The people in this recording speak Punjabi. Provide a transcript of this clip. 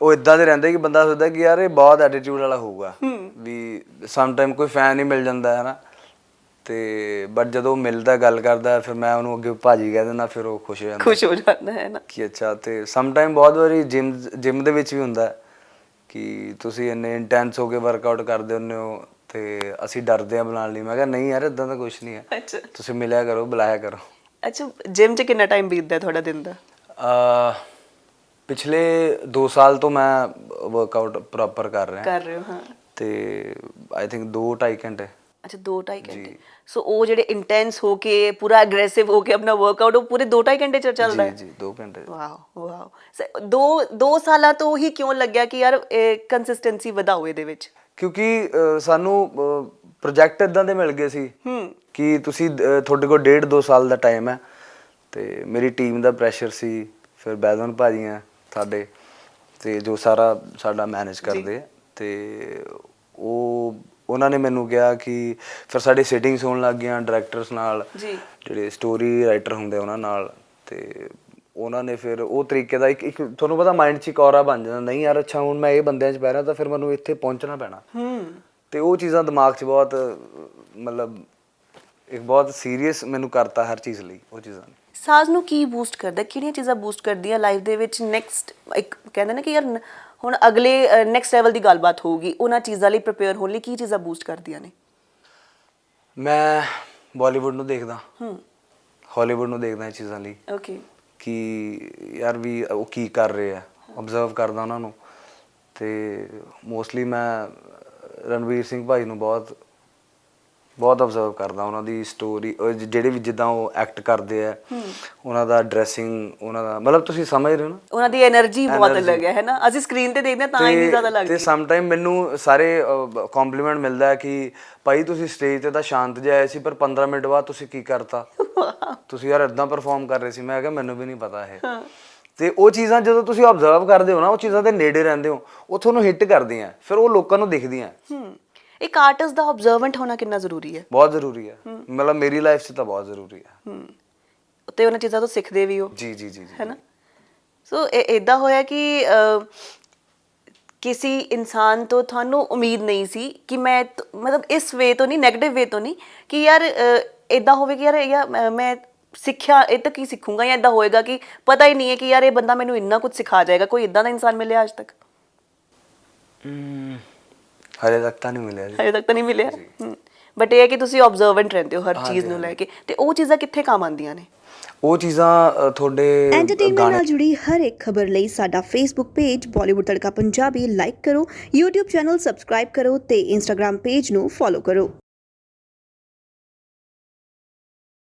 ਉਹ ਇਦਾਂ ਦੇ ਰਹਿੰਦੇ ਕਿ ਬੰਦਾ ਸੋਚਦਾ ਕਿ ਯਾਰ ਇਹ ਬਹੁਤ ਐਟੀਟਿਊਡ ਵਾਲਾ ਹੋਊਗਾ। ਵੀ ਸਮ ਟਾਈਮ ਕੋਈ ਫੈਨ ਹੀ ਮਿਲ ਜਾਂਦਾ ਹੈ ਨਾ ਤੇ ਬਟ ਜਦੋਂ ਮਿਲਦਾ ਗੱਲ ਕਰਦਾ ਫਿਰ ਮੈਂ ਉਹਨੂੰ ਅੱਗੇ ਭਾਜੀ ਕਹਿ ਦਿੰਦਾ ਫਿਰ ਉਹ ਖੁਸ਼ ਹੋ ਜਾਂਦਾ। ਖੁਸ਼ ਹੋ ਜਾਂਦਾ ਹੈ ਨਾ। ਕਿ ਅੱਛਾ ਤੇ ਸਮ ਟਾਈਮ ਬਹੁਤ ਵਾਰੀ ਜਿਮ ਜਿਮ ਦੇ ਵਿੱਚ ਵੀ ਹੁੰਦਾ ਹੈ ਕਿ ਤੁਸੀਂ ਇੰਨੇ ਇੰਟੈਂਸ ਹੋ ਕੇ ਵਰਕਆਊਟ ਕਰਦੇ ਹੁੰਦੇ ਹੋ ਤੇ ਅਸੀਂ ਡਰਦੇ ਆ ਬੁਲਾਉਣ ਲਈ। ਮੈਂ ਕਿਹਾ ਨਹੀਂ ਯਾਰ ਇਦਾਂ ਦਾ ਕੁਝ ਨਹੀਂ ਹੈ। ਅੱਛਾ। ਤੁਸੀਂ ਮਿਲਿਆ ਕਰੋ ਬੁਲਾਇਆ ਕਰੋ। ਅੱਛਾ ਜਿਮ 'ਚ ਕਿੰਨਾ ਟਾਈਮ ਬੀਤਦਾ ਹੈ ਤੁਹਾਡਾ ਦਿਨ ਦਾ? ਅ ਪਿਛਲੇ 2 ਸਾਲ ਤੋਂ ਮੈਂ ਵਰਕਆਊਟ ਪ੍ਰੋਪਰ ਕਰ ਰਿਹਾ। ਕਰ ਰਹੇ ਹੋ ਹਾਂ। ਤੇ ਆਈ ਥਿੰਕ 2 2.5 ਘੰਟੇ। ਅੱਛਾ 2.5 ਘੰਟੇ। ਸੋ ਉਹ ਜਿਹੜੇ ਇੰਟੈਂਸ ਹੋ ਕੇ ਪੂਰਾ ਐਗਰੈਸਿਵ ਹੋ ਕੇ ਆਪਣਾ ਵਰਕਆਊਟ ਉਹ ਪੂਰੇ 2.5 ਘੰਟੇ ਚ ਚੱਲਦਾ ਹੈ? ਜੀ ਜੀ 2 ਘੰਟੇ। Wow wow. ਸ- ਦੋ ਦੋ ਸਾਲਾਂ ਤੋਂ ਹੀ ਕਿਉਂ ਲੱਗਿਆ ਕਿ ਯਾਰ ਕੰਸਿਸਟੈਂਸੀ ਵਧਾਓ ਇਹਦੇ ਵਿੱਚ? ਕਿਉਂਕਿ ਸਾਨੂੰ ਪ੍ਰੋਜੈਕਟ ਇਦਾਂ ਦੇ ਮਿਲ ਗਏ ਸੀ ਹੂੰ। ਕਿ ਤੁਸੀਂ ਤੁਹਾਡੇ ਕੋਲ ਡੇਢ ਦੋ ਸਾਲ ਦਾ ਟਾਈਮ ਹੈ ਤੇ ਮੇਰੀ ਟੀਮ ਦਾ ਪ੍ਰੈਸ਼ਰ ਸੀ ਫਿਰ ਬੈਦਨ ਭਾਜੀ ਆ ਸਾਡੇ ਤੇ ਜੋ ਸਾਰਾ ਸਾਡਾ ਮੈਨੇਜ ਕਰਦੇ ਤੇ ਉਹ ਉਹਨਾਂ ਨੇ ਮੈਨੂੰ ਕਿਹਾ ਕਿ ਫਿਰ ਸਾਡੇ ਸੈਟਿੰਗਸ ਹੋਣ ਲੱਗ ਗਈਆਂ ਡਾਇਰੈਕਟਰਸ ਨਾਲ ਜੀ। ਜਿਹੜੇ ਸਟੋਰੀ ਰਾਈਟਰ ਹੁੰਦੇ ਉਹਨਾਂ ਨਾਲ ਤੇ ਉਹਨਾਂ ਨੇ ਫਿਰ ਉਹ ਤਰੀਕੇ ਦਾ ਇੱਕ ਇੱਕ ਤੁਹਾਨੂੰ ਪਤਾ ਮਾਈਂਡ 'ਚ ਇੱਕ ਔਰਾ ਬਣ ਜਾਂਦਾ ਨਹੀਂ ਯਾਰ ਅੱਛਾ ਹੁਣ ਮੈਂ ਇਹ ਬੰਦਿਆਂ 'ਚ ਪੈ ਰਿਹਾ ਤਾਂ ਫਿਰ ਮੈਨੂੰ ਇੱਥੇ ਪਹੁੰਚਣਾ ਪੈਣਾ। ਹੂੰ। ਤੇ ਉਹ ਚੀਜ਼ਾਂ ਦਿਮਾਗ 'ਚ ਬਹੁਤ ਮਤਲਬ ਇੱਕ ਬਹੁਤ ਸੀਰੀਅਸ ਮੈਨੂੰ ਕਰਤਾ ਹਰ ਚੀਜ਼ ਲਈ ਉਹ ਚੀਜ਼ਾਂ ਨੇ। ਸਾਜ਼ ਨੂੰ ਕੀ ਬੂਸਟ ਕਰਦਾ? ਕਿਹੜੀਆਂ ਚੀਜ਼ਾਂ ਬੂਸਟ ਕਰਦੀਆਂ ਲਾਈਫ ਦੇ ਵਿੱਚ? ਨੈਕਸਟ ਇੱਕ ਕਹਿੰਦੇ ਨੇ ਕਿ ਯਾਰ ਨ- ਹੁਣ ਅਗਲੇ ਨੈਕਸਟ ਲੈਵਲ ਦੀ ਗੱਲਬਾਤ ਹੋਊਗੀ। ਉਹਨਾਂ ਚੀਜ਼ਾਂ ਲਈ ਪ੍ਰਿਪੇਅਰ ਹੋਣ ਲਈ ਕੀ ਚੀਜ਼ਾਂ ਬੂਸਟ ਕਰਦੀਆਂ ਨੇ? ਮੈਂ ਬਾਲੀਵੁੱਡ ਨੂੰ ਦੇਖਦਾ। ਹੂੰ। ਹਾਲੀਵੁੱਡ ਨੂੰ ਦੇਖਦਾ ਇਹ ਚੀਜ਼ਾਂ ਲਈ। ਓਕੇ ਕਿ ਯਾਰ ਵੀ ਉਹ ਕੀ ਕਰ ਰਹੇ ਆ। ਆਬਜ਼ਰਵ ਕਰਦਾ ਉਹਨਾਂ ਨੂੰ। ਤੇ ਮੋਸਟਲੀ ਮੈਂ ਰਣਵੀਰ ਸਿੰਘ ਭਾਈ ਨੂੰ ਬਹੁਤ ਬਹੁਤ ਅਬਜ਼ਰਵ ਕਰਦਾ ਉਹਨਾਂ ਦੀ ਸਟੋਰੀ ਜਿਹੜੇ ਵੀ ਜਿੱਦਾਂ ਉਹ ਐਕਟ ਕਰਦੇ ਆ ਉਹਨਾਂ ਦਾ ਡਰੈਸਿੰਗ ਉਹਨਾਂ ਦਾ ਮਤਲਬ ਤੁਸੀਂ ਸਮਝ ਰਹੇ ਹੋ ਨਾ? ਉਹਨਾਂ ਦੀ એનર્ਜੀ ਬਹੁਤ ਅਲੱਗ ਹੈ ਨਾ ਅਸੀਂ ਸਕਰੀਨ ਤੇ ਦੇਖਦੇ ਤਾਂ ਇੰਨੀ ਜ਼ਿਆਦਾ ਲੱਗਦੀ ਤੇ ਸਮ ਟਾਈਮ ਮੈਨੂੰ ਸਾਰੇ ਕੰਪਲੀਮੈਂਟ ਮਿਲਦਾ ਕਿ ਭਾਈ ਤੁਸੀਂ ਸਟੇਜ ਤੇ ਤਾਂ ਸ਼ਾਂਤ ਜਿਹਾ ਆਏ ਸੀ ਪਰ 15 ਮਿੰਟ ਬਾਅਦ ਤੁਸੀਂ ਕੀ ਕਰਤਾ? ਤੁਸੀਂ ਯਾਰ ਇਦਾਂ ਪਰਫਾਰਮ ਕਰ ਰਹੇ ਸੀ। ਮੈਂ ਕਿਹਾ ਮੈਨੂੰ ਵੀ ਨਹੀਂ ਪਤਾ ਇਹ। ਤੇ ਉਹ ਚੀਜ਼ਾਂ ਜਦੋਂ ਤੁਸੀਂ ਆਬਜ਼ਰਵ ਕਰਦੇ ਹੋ ਨਾ ਉਹ ਚੀਜ਼ਾਂ ਦੇ ਨੇੜੇ ਰਹਿੰਦੇ ਹੋ ਉਹ ਤੁਹਾਨੂੰ ਹਿੱਟ ਕਰਦੀਆਂ ਫਿਰ ਉਹ ਲੋਕਾਂ ਨੂੰ ਦਿਖਦੀਆਂ। ਹੂੰ। ਇੱਕ ਆਰਟਿਸਟ ਦਾ ਆਬਜ਼ਰਵੈਂਟ ਹੋਣਾ ਕਿੰਨਾ ਜ਼ਰੂਰੀ ਹੈ? ਬਹੁਤ ਜ਼ਰੂਰੀ ਹੈ। ਮਤਲਬ ਮੇਰੀ ਲਾਈਫ 'ਚ ਤਾਂ ਬਹੁਤ ਜ਼ਰੂਰੀ ਹੈ। ਹੂੰ। ਤੇ ਉਹਨਾਂ ਚੀਜ਼ਾਂ ਤੋਂ ਸਿੱਖਦੇ ਵੀ ਹੋ। ਜੀ ਜੀ ਜੀ ਜੀ। ਹੈ ਨਾ ਸੋ ਇਹ ਇਦਾਂ ਹੋਇਆ ਕਿ ਕਿਸੇ ਇਨਸਾਨ ਤੋਂ ਤੁਹਾਨੂੰ ਉਮੀਦ ਨਹੀਂ ਸੀ ਕਿ ਮੈਂ ਮਤਲਬ ਇਸ ਵੇ ਤੋਂ ਨਹੀਂ 네ਗੇਟਿਵ ਵੇ ਤੋਂ ਨਹੀਂ ਕਿ ਯਾਰ ਇਦਾਂ ਹੋਵੇ ਕਿ ਯਾਰ ਯਾ ਮੈਂ- ਸਿੱਖਿਆ ਇਹ ਤਾਂ ਕੀ ਸਿੱਖੂੰਗਾ ਜਾਂ ਇਦਾਂ ਹੋਏਗਾ ਕਿ ਪਤਾ ਹੀ ਨਹੀਂ ਹੈ ਕਿ ਯਾਰ ਇਹ ਬੰਦਾ ਮੈਨੂੰ ਇੰਨਾ ਕੁਝ ਸਿਖਾ ਜਾਏਗਾ ਕੋਈ ਇਦਾਂ ਦਾ ਇਨਸਾਨ ਮਿਲਿਆ ਅੱਜ ਤੱਕ? ਹਲੇ ਤੱਕ ਤਾਂ ਨਹੀਂ ਮਿਲਿਆ ਜੀ। ਹਜੇ ਤੱਕ ਤਾਂ ਨਹੀਂ ਮਿਲਿਆ? ਬਟ ਇਹ ਹੈ ਕਿ ਤੁਸੀਂ ਆਬਜ਼ਰਵੈਂਟ ਰਹਿੰਦੇ ਹੋ ਹਰ ਚੀਜ਼ ਨੂੰ ਲੈ ਕੇ। ਤੇ ਉਹ ਚੀਜ਼ਾਂ ਕਿੱਥੇ ਕੰਮ ਆਉਂਦੀਆਂ ਨੇ? ਉਹ ਚੀਜ਼ਾਂ ਤੁਹਾਡੇ ਐਂਟਰਟੇਨਮੈਂਟ ਨਾਲ ਜੁੜੀ ਹਰ ਇੱਕ ਖਬਰ ਲਈ ਸਾਡਾ Facebook page Bollywood Tadka Punjabi like ਕਰੋ। YouTube ਚੈਨਲ ਸਬਸਕ੍ਰਾਈਬ ਕਰੋ ਤੇ Instagram ਪੇਜ ਨੂੰ ਫੋਲੋ ਕਰੋ।